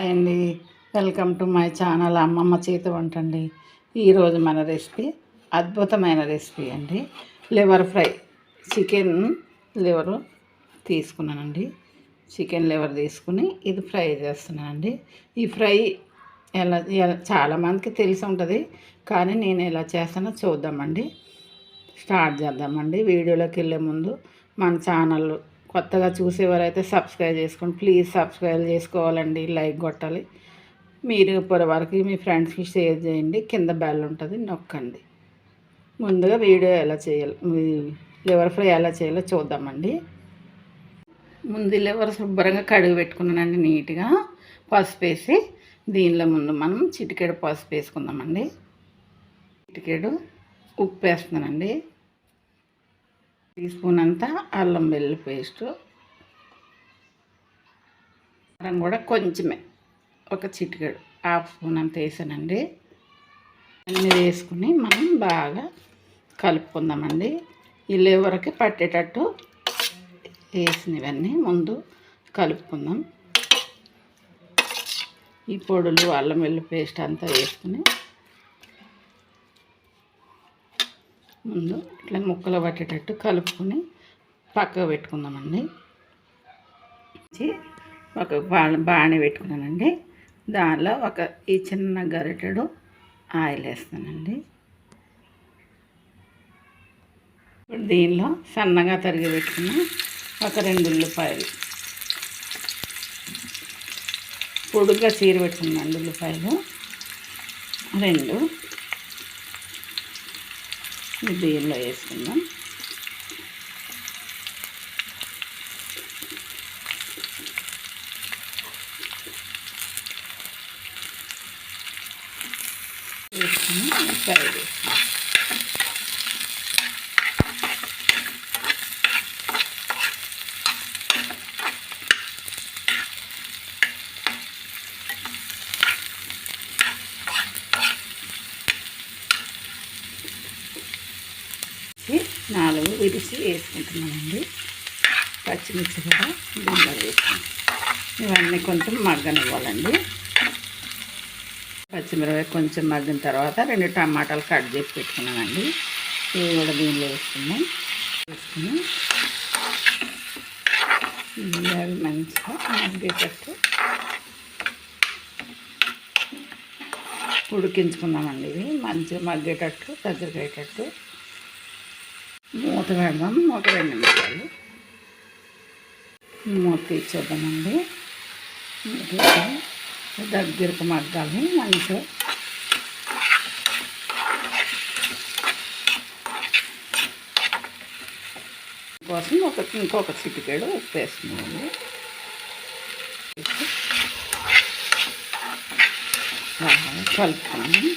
Hi అండి. Welcome to my channel అమ్మమ్మ చేతి వంట అండి ఈరోజు మన రెసిపీ అద్భుతమైన రెసిపీ అండి. Liver fry. చికెన్ లివర్ తీసుకున్నానండి. చికెన్ లివర్ తీసుకుని ఇది ఫ్రై చేస్తున్నానండి. ఈ ఫ్రై ఎలా ఎలా చాలామందికి తెలిసి ఉంటుంది కానీ నేను ఎలా చేస్తానో చూద్దామండి. స్టార్ట్ చేద్దామండి. వీడియోలోకి వెళ్ళే ముందు మన ఛానల్ కొత్తగా చూసేవారైతే సబ్స్క్రైబ్ చేసుకోండి. ప్లీజ్ సబ్స్క్రైబ్ చేసుకోవాలండి లైక్ కొట్టాలి. మీరు ఇప్పటి మీ ఫ్రెండ్స్కి షేర్ చేయండి కింద బెల్ ఉంటుంది నొక్కండి. ముందుగా వీడియో ఎలా చేయాలి లివర్ ఫ్రై ఎలా చేయాలో చూద్దామండి. ముందు లివర్ శుభ్రంగా కడిగి పెట్టుకున్నానండి నీట్గా. పసుపు వేసి దీనిలో ముందు మనం చిటికెడు పసుపు వేసుకుందామండి. చిటికెడు ఉప్పు వేస్తున్నానండి. టీ స్పూన్ అంతా అల్లం వెల్లుల్లి పేస్టు. కారం కూడా కొంచెమే ఒక చిటికెడు. హాఫ్ స్పూన్ అంత వేసానండి. అన్నీ వేసుకుని మనం బాగా కలుపుకుందామండి. ఈ లేవరకి పట్టేటట్టు వేసినవన్నీ ముందు కలుపుకుందాం. ఈ పొడులు అల్లం వెల్లుల్లి పేస్ట్ అంతా వేసుకుని ముందు ఇట్లా ముక్కలు పట్టేటట్టు కలుపుకొని పక్కకు పెట్టుకుందామండి. ఒక బాణి పెట్టుకున్నానండి. దానిలో ఒక ఈ చిన్న గరిటెడు ఆయిల్ వేస్తానండి. ఇప్పుడు దీనిలో సన్నగా తరిగి పెట్టుకున్న ఒక రెండు ఉల్లిపాయలు. పొడుగ్గా చీర పెట్టుకున్నాను ఉల్లిపాయలు. రెండు ఈ బియ్యంలో వేసుకుందాం. వేసుకుని ఫ్రై చేసుకుందాం నాలుగు విరిసి వేసుకుంటున్నామండి పచ్చిమిర్చి కూడా దీంట్లో వేసుకుంటాం ఇవన్నీ కొంచెం మగ్గనివ్వాలండి. పచ్చిమిరపకాయ కొంచెం మగ్గిన తర్వాత రెండు టమాటాలు కట్ చేసి పెట్టుకున్నానండి. ఇవి కూడా దీనిలో వేసుకున్నాం వేసుకుని అవి మంచిగా మగ్గేటట్టు. ఉడికించుకున్నామండి ఇవి. మంచిగా మగ్గేటట్టు దగ్గరికి అయ్యేటట్టు. మూత పెడదాం మూత రెండు నిమిషాలు మూత తీసేద్దామండి దగ్గరకు మగ్గాలి మంచిగా కోసం ఒక ఇంకొక చిటికేడు ఉప్పు వేస్తున్నామండి. కలుపుతాము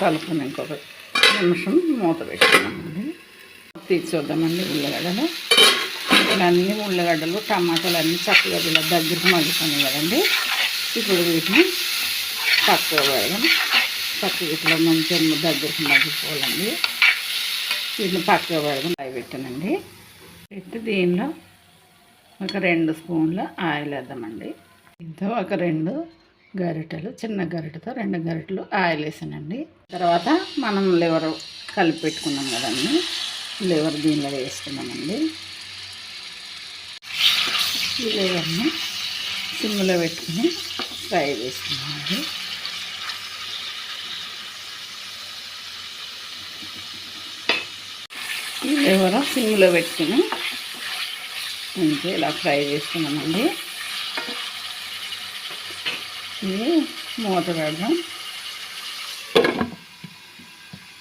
కలుపుకుని ఇంకొక నిమిషం మూత పెట్టుకున్నామండి తీసి చూద్దామండి ఉల్లగడ్డలు. అన్ని ఉల్లగడ్డలు టమాటాలు అన్నీ చక్కగా ఇలా దగ్గరికి మగ్గుతున్నాయి కదండి. ఇప్పుడు వీటిని తక్కువ వేయడం. తక్కువ ఇట్లా మంచిగా దగ్గరికి మగ్గిపోవాలండి. వీటిని పక్కగా పెడదాం అవి పెట్టానండి. పెట్టి దీనిలో ఒక రెండు స్పూన్ల ఆయిల్ వేద్దామండి. దీంతో ఒక రెండు గరిటెలు చిన్న గరిటెతో రెండు గరిటెలు ఆయిల్ వేసానండి. తర్వాత మనం లివర్ కలిపి పెట్టుకున్నాం కదండి. లివర్ దీనిలో వేసుకున్నామండి. ఈ లివర్ని సిమ్లో పెట్టుకుని ఫ్రై చేసుకున్నామండి ఈ లివర్ సిమ్లో పెట్టుకుని మంచిగా ఇలా ఫ్రై చేసుకున్నామండి ఇది మూత పెడదాం.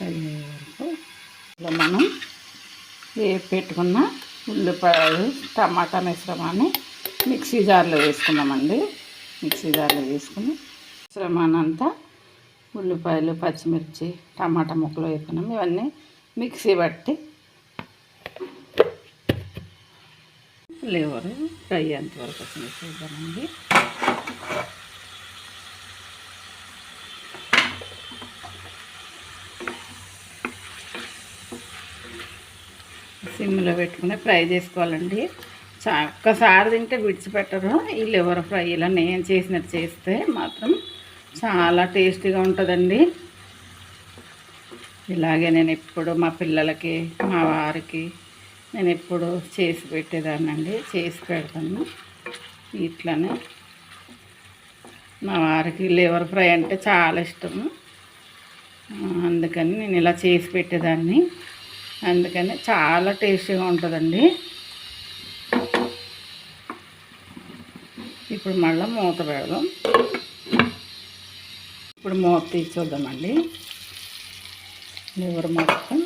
వరకు ఇలా మనం వేపు పెట్టుకున్న ఉల్లిపాయలు టమాటా మిశ్రమాన్ని మిక్సీ జార్లో వేసుకున్నామండి మిక్సీ జార్లో వేసుకుని మిశ్రమానంతా ఉల్లిపాయలు పచ్చిమిర్చి టమాటా ముక్కలు వేసుకున్నాం ఇవన్నీ మిక్సీ పట్టి లేవరు ఫ్రై అంతవరకు వచ్చింది చూద్దామండి. సిమ్లో పెట్టుకుని ఫ్రై చేసుకోవాలండి. ఒక్కసారి తింటే విడిచిపెట్టరు. ఈ లివర్ ఫ్రై ఇలా నేను చేసినట్టు చేస్తే మాత్రం చాలా టేస్టీగా ఉంటుందండి. ఇలాగే నేను ఎప్పుడు మా పిల్లలకి మా వారికి నేను ఎప్పుడు చేసి పెట్టేదాన్నండి. చేసి పెడతాను. ఇట్లానే మా వారికి లివర్ ఫ్రై అంటే చాలా ఇష్టము అందుకని నేను ఇలా చేసి పెట్టేదాన్ని. అందుకని చాలా టేస్టీగా ఉంటుందండి. ఇప్పుడు మళ్ళీ మూత పెడదాం. ఇప్పుడు మూత తీసి చూద్దామండి లివర్ మొత్తం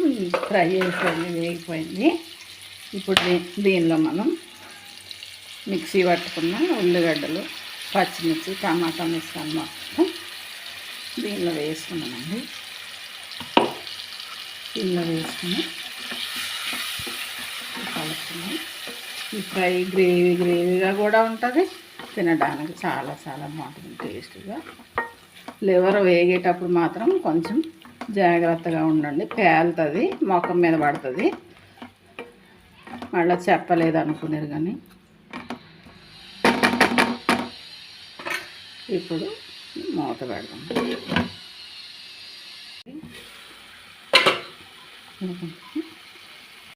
ఫ్రై అయిపోయింది వేగిపోయింది. ఇప్పుడు దీనిలో మనం మిక్సీ పట్టుకున్న ఉల్లిగడ్డలు. పచ్చిమిర్చి టమాటా మిశ్రమం మొత్తం దీనిలో వేసుకున్నామండి దీనిలో వేసుకుని కలుపుకున్నాం ఈ ఫ్రై గ్రేవీ గ్రేవీగా కూడా ఉంటుంది. తినడానికి చాలా చాలా బాగుంటుంది టేస్ట్గా. లివర్ వేగేటప్పుడు మాత్రం కొంచెం జాగ్రత్తగా ఉండండి. పేలుతుంది మొఖం మీద పడుతుంది. మళ్ళీ చెప్పలేదు అనుకున్నారు కానీ ఇప్పుడు మూత పెడదాం.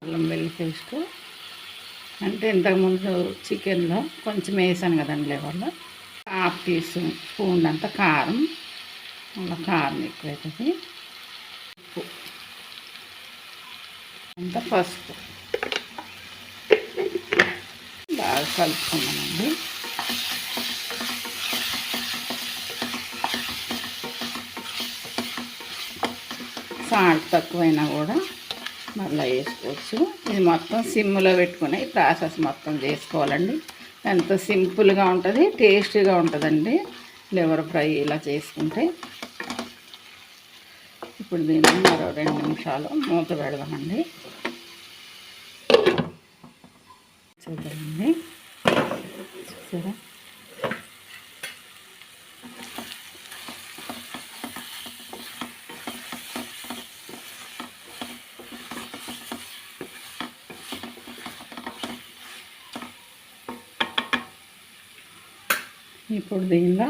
అల్లం వెల్లి పేస్ట్. అంటే ఇంతకుముందు చికెన్లో కొంచెం వేసాను కదండి లేవాళ్ళు హాఫ్ టీ స్పూన్ అంత కారం. అలా కారం ఎక్కువ అవుతుంది ఉప్పు. అంత పసుపు. బాగా కలుపుకున్నామండి సాల్ట్ తక్కువైనా కూడా మళ్ళీ వేసుకోవచ్చు. ఇది మొత్తం సిమ్లో పెట్టుకుని ప్రాసెస్ మొత్తం చేసుకోవాలండి. ఎంత సింపుల్గా ఉంటుంది టేస్టీగా ఉంటుందండి. లివర్ ఫ్రై ఇలా చేసుకుంటే. ఇప్పుడు దీన్ని మరో రెండు నిమిషాలు మూత పెడదామండి. చూద్దామండి చూసారా? ఇప్పుడు దీనిలో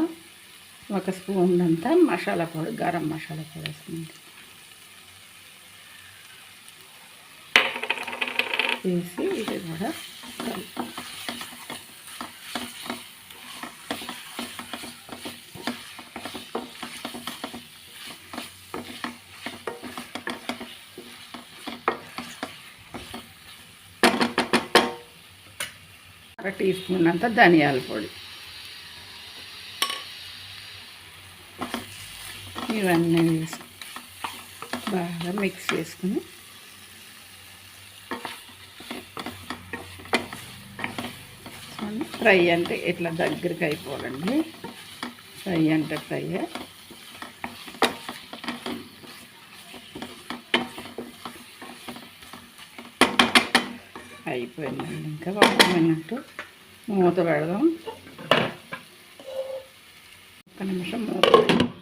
ఒక స్పూన్ అంతా మసాలా పొడి గరం మసాలా పొడి వేసుకుంది. వేసి ఇది కూడా అర టీ స్పూన్ అంత ధనియాల పొడి. ఇవన్నీ వేసి బాగా మిక్స్ చేసుకుని ఫ్రై అంటే ఇట్లా దగ్గరికి అయిపోవాలండి ఫ్రై అంటే ఫ్రై. అయిపోయిందండి. ఇంకా ఒక మూత పెడదాం. ఒక్క నిమిషం మూత పెడదాం.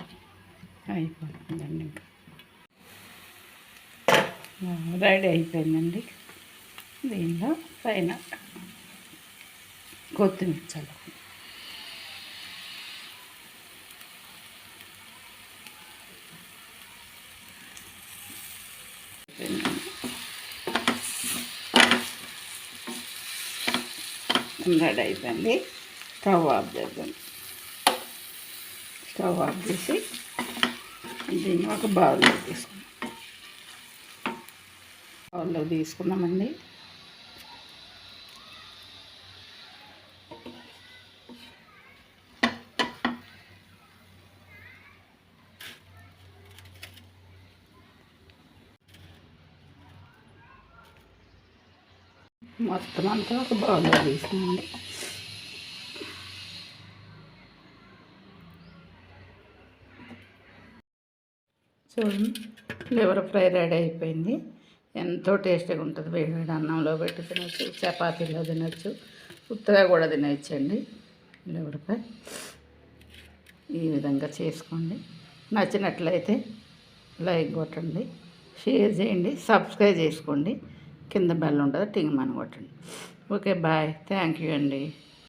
అయిపోతుందండి ఇంకా. రెడీ అయిపోయిందండి. దీనిలో పైన కొత్తిమీర చల్లుకుందాం. రెడీ అయిపోయింది. స్టవ్ ఆఫ్ చేద్దాం. స్టవ్ ఆఫ్ చేసి దీన్ని ఒక బౌల్లో తీసుకున్నాం బౌల్లో తీసుకున్నామండి మొత్తం అంతా ఒక బౌల్లో తీసుకున్నాం చూడండి. లివర్ ఫ్రై రెడీ అయిపోయింది. ఎంతో టేస్టీగా ఉంటుంది. వేడి వేడి అన్నంలో పెట్టి తినచ్చు చపాతీలో తినచ్చు ఉత్తగా కూడా తినచ్చండి లివర్ ఫ్రై. ఈ విధంగా చేసుకోండి. నచ్చినట్లయితే లైక్ కొట్టండి షేర్ చేయండి సబ్స్క్రైబ్ చేసుకోండి. కింద బెల్ ఉంటుంది టింగ్ మన కొట్టండి. Okay bye. థ్యాంక్ యూ అండి.